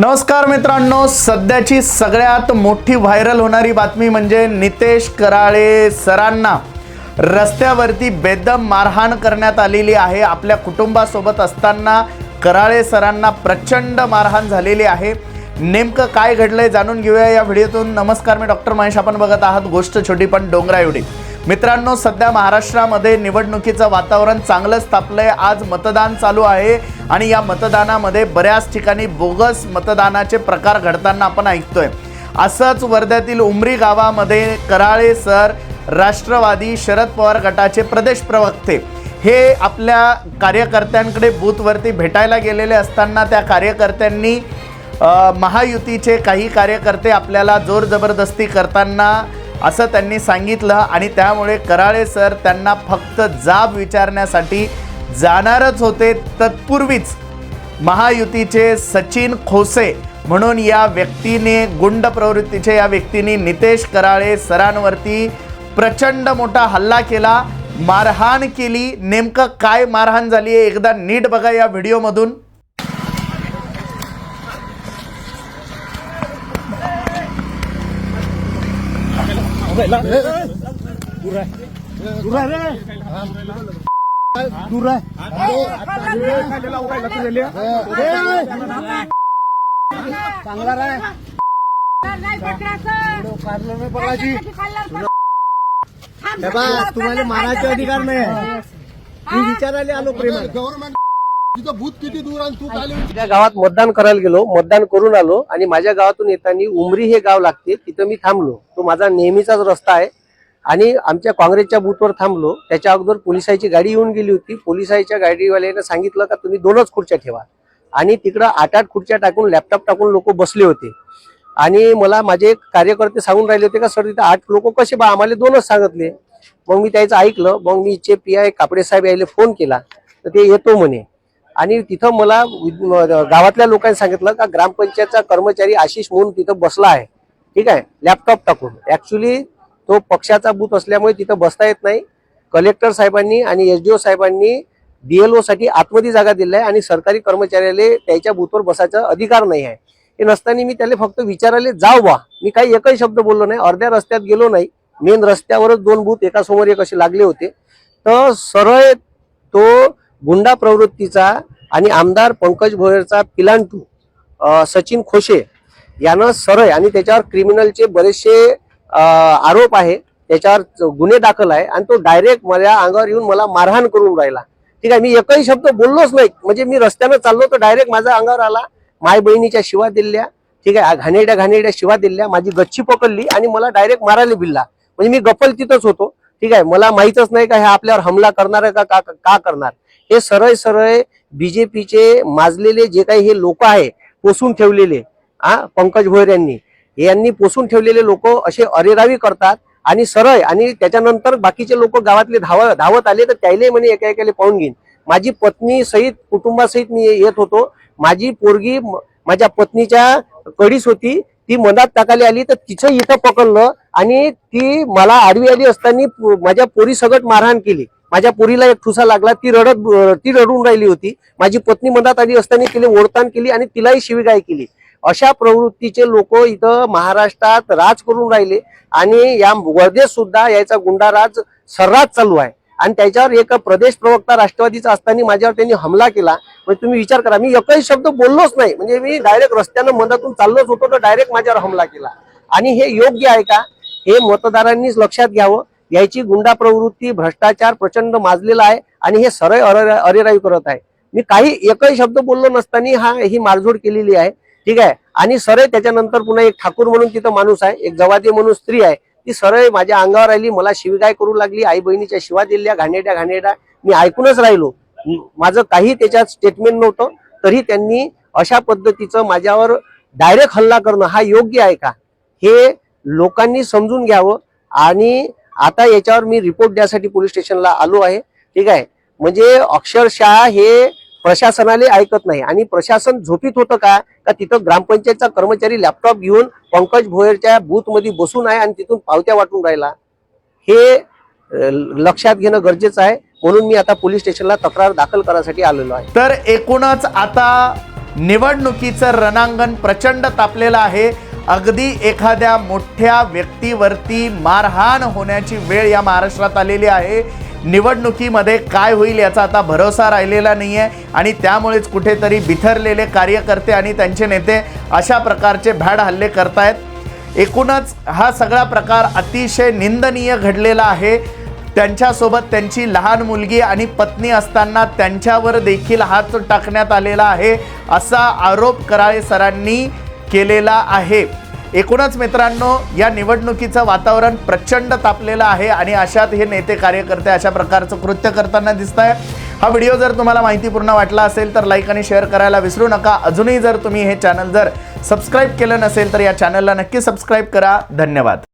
नमस्कार मित्रांनो सध्याची सगळ्यात मोठी व्हायरल होणारी बातमी म्हणजे नितेश कराळे सरांना. रस्त्यावरती बेदम मारहाण करण्यात आलेली आहे. आपल्या कुटुंबासोबत असताना कराळे सरांना प्रचंड मारहाण झालेली आहे. नेमकं काय घडलंय जाणून घेऊया या व्हिडिओतून. नमस्कार मी डॉक्टर महेश. आपण बघत आहात गोष्ट छोटी पण डोंगरा एवढी मित्रांनो सध्या महाराष्ट्रामध्ये निवडणुकीचं वातावरण चांगलंच तापलंय. आज मतदान चालू आहे आणि या मतदानामध्ये बऱ्याच ठिकाणी बोगस मतदानाचे प्रकार घडताना आपण ऐकतोय. असंच वर्ध्यातील उमरी गावामध्ये कराळे सर राष्ट्रवादी शरद पवार गटाचे प्रदेश प्रवक्ते हे आपल्या कार्यकर्त्यांकडे बूथवरती भेटायला गेलेले असताना त्या कार्यकर्त्यांनी महायुतीचे काही कार्यकर्ते आपल्याला जोर जबरदस्ती करताना असं त्यांनी सांगितलं आणि त्यामुळे कराळे सर त्यांना फक्त जाब विचारण्यासाठी जाणारच होते. तत्पूर्वीच महायुतीचे सचिन खोसे म्हणून या व्यक्तीने गुंड प्रवृत्तीचे या व्यक्तीने नितेश कराळे सरांवरती प्रचंड मोठा हल्ला केला. मारहाण केली. नेमकं काय मारहाण झाली आहे एकदा नीट बघा या व्हिडिओमधून. तुम्हाला मारायचे अधिकार नाही मी विचारायला आलो प्रेमाने गव्हर्नमेंट तिथं भूत किती दूर आणि तू काय त्या गावात मतदान करायला गेलो मतदान करून आलो आणि माझ्या गावातून येताना उमरी हे गाव लागते तिथं मी थांबलो. तो माझा नेहमीचाच रस्ता आहे. आणि आमच्या काँग्रेसच्या बूथवर थांबलो. त्याच्या अगोदर पोलिसाची गाडी येऊन गेली होती. पोलिसाच्या गाडीवाल्याने सांगितलं का तुम्ही दोनच खुर्च्या ठेवा. आणि तिकडं आठ आठ खुर्च्या टाकून लॅपटॉप टाकून लोक बसले होते. आणि मला माझे कार्यकर्ते सांगून राहिले होते का सर तिथं आठ लोक कसे बा? आम्हाला दोनच सांगितले. मग मी त्याचं ऐकलं. मग मी चे पी आय कापडे साहेब यायला फोन केला. तर ते येतो म्हणे. आणि तिथं मला गावातल्या लोकांनी सांगितलं का ग्रामपंचायतचा कर्मचारी आशिष म्हणून तिथं बसला आहे. ठीक आहे? लॅपटॉप टाकून. ऍक्च्युली तो पक्षाचा बूथ असल्यामुळे तिथं बसता येत नाही. कलेक्टर साहेबांनी आणि एस डी ओ साहेबांनी डीएलओ साठी आतमध्ये जागा दिल्या आहे आणि सरकारी कर्मचाऱ्याला त्याच्या बूथवर बसायचा अधिकार नाही आहे. हे नसताना मी त्याला फक्त विचारायला जाऊ बा. मी काही एकही शब्द बोललो नाही. अर्ध्या रस्त्यात गेलो नाही. मेन रस्त्यावरच दोन बूथ एका समोर एक असे लागले होते. तर सरळ तो गुंडा प्रवृत्तीचा आणि आमदार पंकज भोयरचा पिलांटू सचिन खोशे यानं सरळ आणि त्याच्यावर क्रिमिनलचे बरेचसे आरोप आहे. त्याच्यावर गुन्हे दाखल आहे आणि तो डायरेक्ट माझ्या अंगावर येऊन मला मारहाण करून राहिला. ठीक आहे मी एकही शब्द बोललोच नाही. म्हणजे मी रस्त्यानं चाललो तर डायरेक्ट माझ्या अंगावर आला. माय बहिणीच्या शिवा दिल्या. ठीक आहे घाणेरड्या घाणेरड्या शिवा दिल्या. माझी गच्ची पकडली आणि मला डायरेक्ट मारायला बिल्ला म्हणजे मी गप्पल तिथंच होतो. ठीक आहे मला माहीतच नाही का हे आपल्यावर हमला करणार आहे का का करणार? हे सरळ सरळ बीजेपीचे माजलेले जे काही हे लोक आहे पोसून ठेवलेले हा पंकज भोयर यांनी. यांनी पोसून ठेवलेले लोक असे अरेरावी करतात आणि सरळ आणि त्याच्यानंतर बाकीचे लोक गावातले धाव धावत आले तर त्याले म्हणे एका एकाले पाहून घेईन. माझी पत्नी सहित कुटुंबासहित मी येत होतो. माझी पोरगी माझ्या पत्नीच्या कडीस होती. ती मनात टाकायला आली तर तिचं इथं पकडलं आणि ती मला आडवी आली असताना पो- माझ्या पोरी सगट मारहाण केली. माझ्या पोरीला एक ठुसा लागला ती रडत ती रडून राहिली होती. माझी पत्नी मनात आली असताना तिला ओढताण केली आणि तिलाही शिवीगाय केली. अशा प्रवृत्तीचे लोक इथं महाराष्ट्रात राज करून राहिले आणि या वर्धेत सुद्धा याचा गुंडाराज सर्रास चालू आहे. आणि त्याच्यावर एक प्रदेश प्रवक्ता राष्ट्रवादीचा असताना माझ्यावर त्यांनी हमला केला. म्हणजे तुम्ही विचार करा मी एकही शब्द बोललोच नाही. म्हणजे मी डायरेक्ट रस्त्यानं मनातून चाललोच होतो तर डायरेक्ट माझ्यावर हमला केला. आणि हे योग्य आहे का? हे मतदारांनीच लक्षात घ्यावं. याची गुंडा प्रवृत्ती भ्रष्टाचार प्रचंड माजलेला आहे आणि हे सरळ अरेराई अरेरावी करत आहे. मी काही एकही शब्द बोललो नसताना हा ही मारझोड केलेली आहे. ठीक आहे? आणि सरळ त्याच्यानंतर पुन्हा एक ठाकूर म्हणून तिथं माणूस आहे एक जवादी म्हणून स्त्री आहे. ती सरळ माझ्या अंगावर आली मला शिवीगाय करू लागली आई बहिणीच्या शिवा दिल्या घाणेड्या घाणेड्या मी ऐकूनच राहिलो. माझं काही त्याच्यात स्टेटमेंट नव्हतं तरी त्यांनी अशा पद्धतीचं माझ्यावर डायरेक्ट हल्ला करणं हा योग्य आहे का? हे लोकांनी समजून घ्यावं आणि आता याच्यावर मी रिपोर्ट द्यासाठी पोलीस स्टेशनला आलो आहे. ठीक आहे? म्हणजे अक्षरशः हे प्रशासनाने ऐकत नाही. आणि प्रशासन झोपीत होतं का? का तिथं ग्रामपंचायतचा कर्मचारी लॅपटॉप घेऊन पंकज भोयरच्या बूथमध्ये बसून आहे आणि तिथून पावत्या वाटून राहिला? हे लक्षात घेणं गरजेचं आहे. म्हणून मी आता पोलीस स्टेशनला तक्रार दाखल करायसाठी आलेलो आहे. तर एकूणच आता निवडणुकीचं रणांगण प्रचंड तापलेलं आहे. अगदी एखाद्या मोठ्या व्यक्तीवरती मारहाण होण्याची वेळ या महाराष्ट्रात आलेली आहे. निवडणुकीमध्ये काय होईल याचा आता भरोसा राहिलेला नाही आहे आणि त्यामुळेच कुठेतरी बिथरलेले कार्यकर्ते आणि त्यांचे नेते अशा प्रकारचे भॅड हल्ले करतायत. एकूणच हा सगळा प्रकार अतिशय निंदनीय घडलेला आहे. त्यांच्यासोबत त्यांची लहान मुलगी आणि पत्नी असताना त्यांच्यावर देखील हात टाकण्यात आलेला आहे असा आरोप कराळे सरांनी केलेला आहे. एकूणच मित्रांनो या निवडणुकीचं वातावरण प्रचंड तापलेलं आहे आणि अशात हे नेते कार्यकर्ते अशा प्रकारचं कृत्य करताना दिसत आहे हा व्हिडिओ जर तुम्हाला माहितीपूर्ण वाटला असेल तर लाईक आणि शेअर करायला विसरू नका. अजूनही जर तुम्ही हे चॅनल जर सबस्क्राईब केलं नसेल तर या चॅनलला नक्की सबस्क्राईब करा. धन्यवाद.